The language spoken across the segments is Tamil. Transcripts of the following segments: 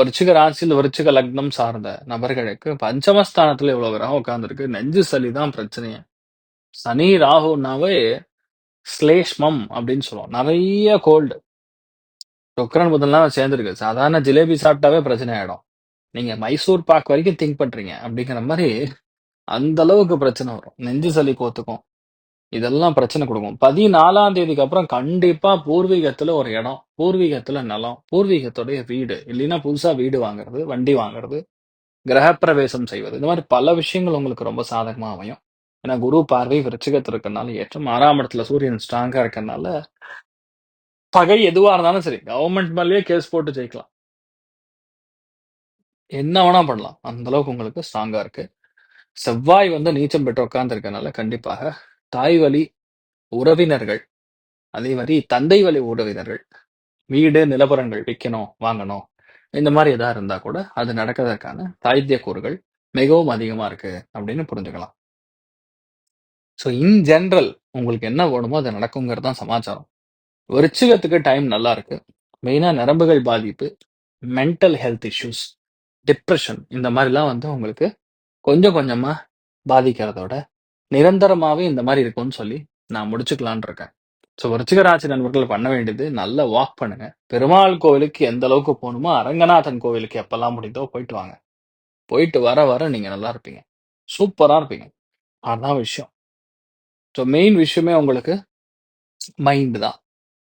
விருச்சிக ராசியில் விருச்சிக லக்னம் சார்ந்த நபர்களுக்கு பஞ்சமஸ்தானத்துல இவ்வளவு கிரகம் உட்காந்துருக்கு நெஞ்சு சளி தான் பிரச்சனையே. சனி, ராகுனாவே ஸ்லேஷ்மம் அப்படின்னு சொல்லுவோம். நிறைய கோல்டு. சுக்கரன் புதன்லாம் சேர்ந்துருக்கு சாதாரண ஜிலேபி சாப்பிட்டாவே பிரச்சனை ஆயிடும். நீங்க மைசூர் பாக் வரைக்கும் திங்க் பண்றீங்க அப்படிங்கிற மாதிரி அந்த அளவுக்கு பிரச்சனை வரும். நெஞ்சு சளி கோத்துக்கும். இதெல்லாம் பிரச்சனை கொடுக்கும். 14ஆம் தேதிக்கு அப்புறம் கண்டிப்பா பூர்வீகத்துல ஒரு இடம், பூர்வீகத்துல நிலம், பூர்வீகத்துடைய வீடு, இல்லைன்னா புதுசா வீடு வாங்குறது, வண்டி வாங்குறது, கிரகப்பிரவேசம் செய்வது. இந்த மாதிரி பல விஷயங்கள் உங்களுக்கு ரொம்ப சாதகமா அமையும். ஏன்னா குரு பார்வை விருச்சிகத்தில் இருக்கிறனால ஏற்றம். ஆறாம் இடத்துல சூரியன் ஸ்ட்ராங்கா இருக்கறனால பகை எதுவா இருந்தாலும் சரி, கவர்மெண்ட் மேலயே கேஸ் போட்டு ஜெயிக்கலாம். என்ன வேணா பண்ணலாம். அந்த அளவுக்கு உங்களுக்கு ஸ்ட்ராங்கா இருக்கு. செவ்வாய் வந்து நீச்சம் பெற்று உட்கார்ந்து இருக்கறனால கண்டிப்பாக தாய் வழி உறவினர்கள், அதே மாதிரி தந்தை வழி உறவினர்கள், வீடு, நிலவரங்கள் விற்கணும் வாங்கணும். இந்த மாதிரி எதா இருந்தா கூட அது நடக்கிறதற்கான கூறுகள் மிகவும் அதிகமா இருக்கு அப்படின்னு புரிஞ்சுக்கலாம். ஸோ இன் ஜென்ரல் உங்களுக்கு என்ன வேணுமோ அது நடக்குங்கிறது தான் சமாச்சாரம். விருச்சிகத்துக்கு டைம் நல்லா இருக்கு. மெயினாக நரம்புகள் பாதிப்பு, மென்டல் ஹெல்த் இஷ்யூஸ், டிப்ரெஷன் இந்த மாதிரிலாம் வந்து உங்களுக்கு கொஞ்சம் கொஞ்சமாக பாதிக்கிறதோட, நிரந்தரமாகவே இந்த மாதிரி இருக்கும்னு சொல்லி நான் முடிச்சுக்கலான் இருக்கேன். ஸோ விருச்சிகராசி நண்பர்கள் பண்ண வேண்டியது நல்லா வாக் பண்ணுங்க. பெருமாள் கோவிலுக்கு எந்த அளவுக்கு போகணுமோ அரங்கநாதன் கோவிலுக்கு எப்பெல்லாம் முடியுதோ போயிட்டு வாங்க. போயிட்டு வர வர நீங்க நல்லா இருப்பீங்க. சூப்பரா இருப்பீங்க. அதான் விஷயம். ஸோ மெயின் விஷயமே உங்களுக்கு மைண்டு தான்.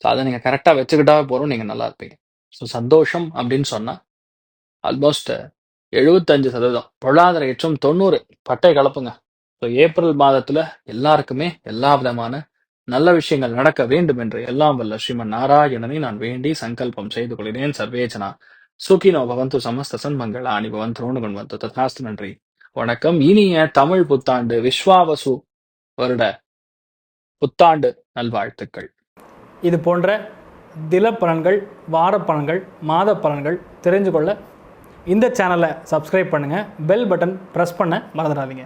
ஸோ அதை நீங்கள் கரெக்டாக வச்சுக்கிட்டாவே போகிறோம் நீங்கள் நல்லா இருப்பீங்க. ஸோ சந்தோஷம் அப்படின்னு சொன்னால் ஆல்மோஸ்ட் 75% பொருளாதார ஏற்றம் தொண்ணூறு பட்டை கலப்புங்க. ஸோ ஏப்ரல் மாதத்துல எல்லாருக்குமே எல்லா விதமான நல்ல விஷயங்கள் நடக்க வேண்டும் என்று எல்லாம் வல்ல ஸ்ரீமன் நாராயணனை நான் வேண்டி சங்கல்பம் செய்து கொள்கிறேன். சர்வேஜனா. சுகினோ பவந்து சமஸ்த சன்மங்களானி பவந்தோனு கொண்டு ததாஸ்து நன்றி. வணக்கம். இனிய தமிழ் புத்தாண்டு விஸ்வாவசு வருட புத்தாண்டு நல்வாழ்த்துக்கள். இது போன்ற தில பலன்கள் வார பலன்கள் மாத பலன்கள் தெரிஞ்சு கொள்ள இந்த சேனலை சப்ஸ்கிரைப் பண்ணுங்கள் பெல் பட்டன் ப்ரெஸ் பண்ண மறந்துடாதீங்க.